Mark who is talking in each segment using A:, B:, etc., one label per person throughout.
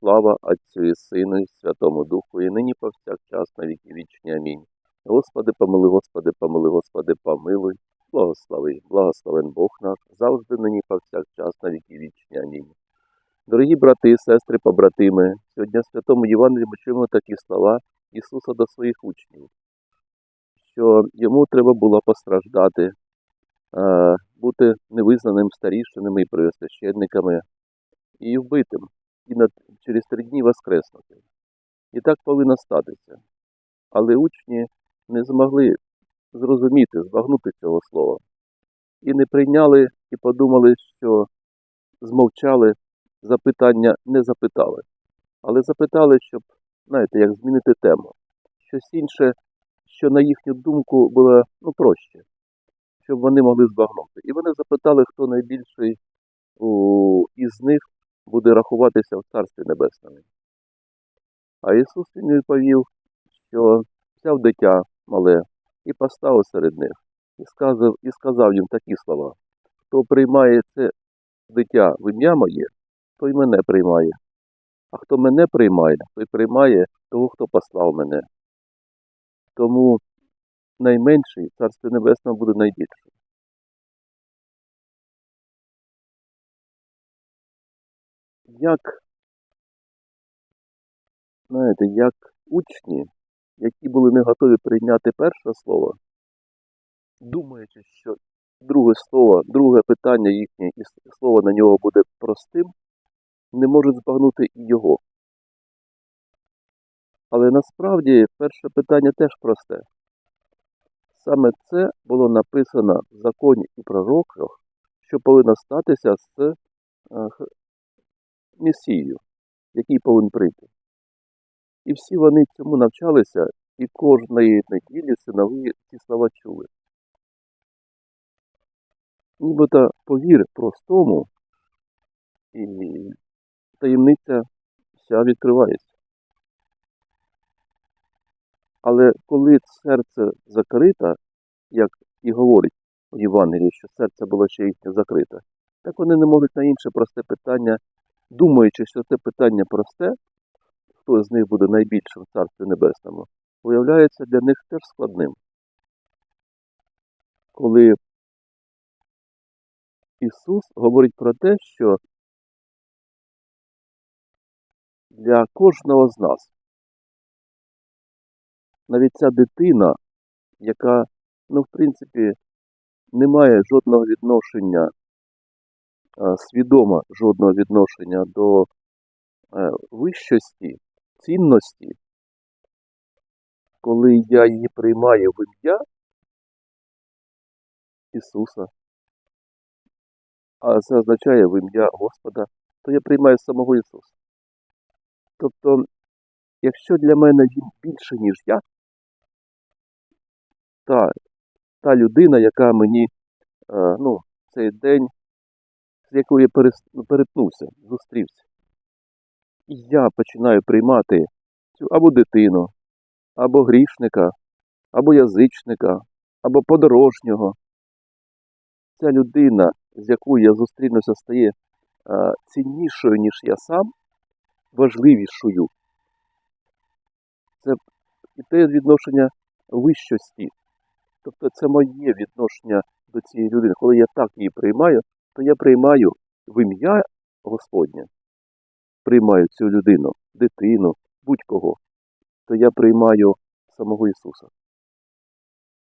A: Слава Отцю і Сину, і Святому Духу, і нині повсякчас на віки вічні. Амінь. Господи, помили, Господи, помили, Господи, помилуй, благослови, благословен Бог наш, завжди нині повсякчас на віки вічні. Амінь. Дорогі брати, сестри, побратими, сьогодні Святому Євангелії ми чуємо такі слова Ісуса до своїх учнів, що йому треба було постраждати, е, бути невизнаним старішинами і первосвященниками і вбитим, і на, через три дні воскреснути. І так повинно статися. Але учні не змогли зрозуміти, збагнути цього слова. І не прийняли і подумали, що змовчали, запитання не запитали. Але запитали, щоб, знаєте, як змінити тему. Щось інше, що на їхню думку було ну, проще, щоб вони могли збагнути. І вони запитали, хто найбільший у, із них буде рахуватися в Царстві Небесному. А Ісус він відповів, що взяв дитя мале і поставив серед них, і сказав, і сказав їм такі слова: Хто приймає це дитя в ім'я моє, той мене приймає. А хто мене приймає, той приймає того, хто послав мене. Тому найменший в Царстві Небесному буде найбільший. Як, знаєте, як учні, які були не готові прийняти перше слово, думаючи, що друге слово, друге питання їхнє, і слово на нього буде простим, не можуть збагнути і його. Але насправді перше питання теж просте. Саме це було написано в законі і пророках, що повинно статися з Месією, який повинен прийти. І всі вони цьому навчалися, і кожної неділі синови ці слова чули. Нібито повір простому, і таємниця вся відкривається. Але коли серце закрите, як і говорить у Євангелії, що серце було ще їхнє закрите, так вони не можуть на інше просте питання, думаючи, що це питання просте, хто з них буде найбільшим в Царстві Небесному, виявляється для них теж складним. Коли Ісус говорить про те, що для кожного з нас навіть ця дитина, яка, ну, в принципі, не має жодного відношення, свідомо жодного відношення до е, вищості, цінності, коли я її приймаю в ім'я Ісуса, а це означає в ім'я Господа, то я приймаю самого Ісуса. Тобто, якщо для мене Він більше, ніж я, та, та людина, яка мені е, ну, цей день, з якою я перетнувся, зустрівся, і я починаю приймати цю або дитину, або грішника, або язичника, або подорожнього. Ця людина, з якою я зустрінуся, стає е, ціннішою, ніж я сам, важливішою. Це і те відношення вищості. Тобто це моє відношення до цієї людини. Коли я так її приймаю, то я приймаю в ім'я Господнє, приймаю цю людину, дитину, будь-кого, то я приймаю самого Ісуса.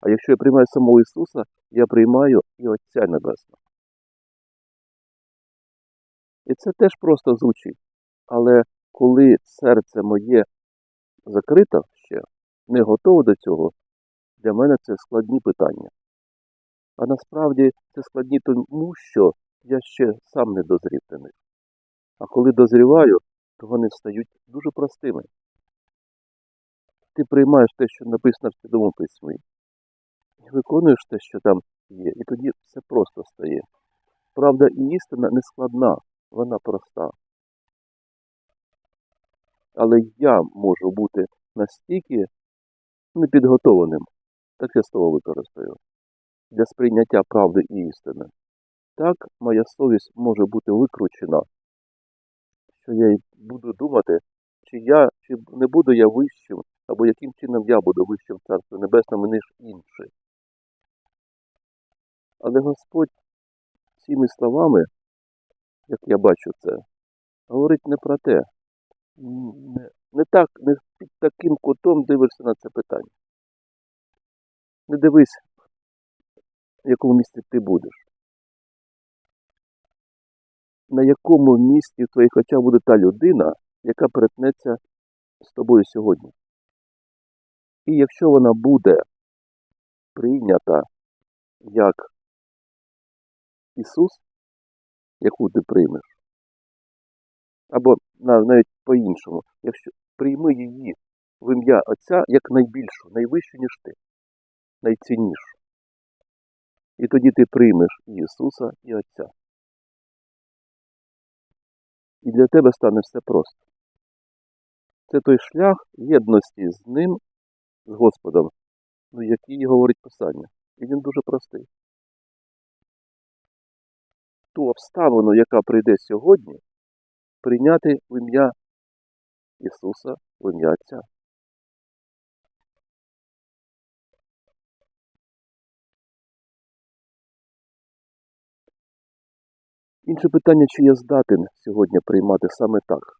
A: А якщо я приймаю самого Ісуса, я приймаю і Отця Небесного. І це теж просто звучить. Але коли серце моє закрите ще, не готове до цього, для мене це складні питання. А насправді це складні тому, що я ще сам не дозрів до них. А коли дозріваю, то вони стають дуже простими. Ти приймаєш те, що написано в Святому Письмі, і виконуєш те, що там є, і тоді все просто стає. Правда і істина не складна, вона проста. Але я можу бути настільки непідготованим, таке слово використаю, для сприйняття правди і істини. Так моя совість може бути викручена, що я й буду думати, чи я, чи не буду я вищим, або яким чином я буду вищим в Царстві Небесному, ніж інші. Але Господь цими словами, як я бачу це, говорить не про те, не, не так, не під таким кутом дивишся на це питання. Не дивись, в якому місці ти будеш. На якому місці в твоїх очах буде та людина, яка перетнеться з тобою сьогодні. І якщо вона буде прийнята як Ісус, яку ти приймеш, або навіть по-іншому, якщо прийми її в ім'я Отця як найбільшу, найвищу, ніж ти, найціннішу. І тоді ти приймеш Ісуса, і Отця. І для тебе стане все просто. Це той шлях єдності з ним, з Господом, ну, який говорить Писання. І він дуже простий. Ту обставину, яка прийде сьогодні, прийняти в ім'я Ісуса, в ім'я Отця. Інше питання, чи я здатен сьогодні приймати саме так.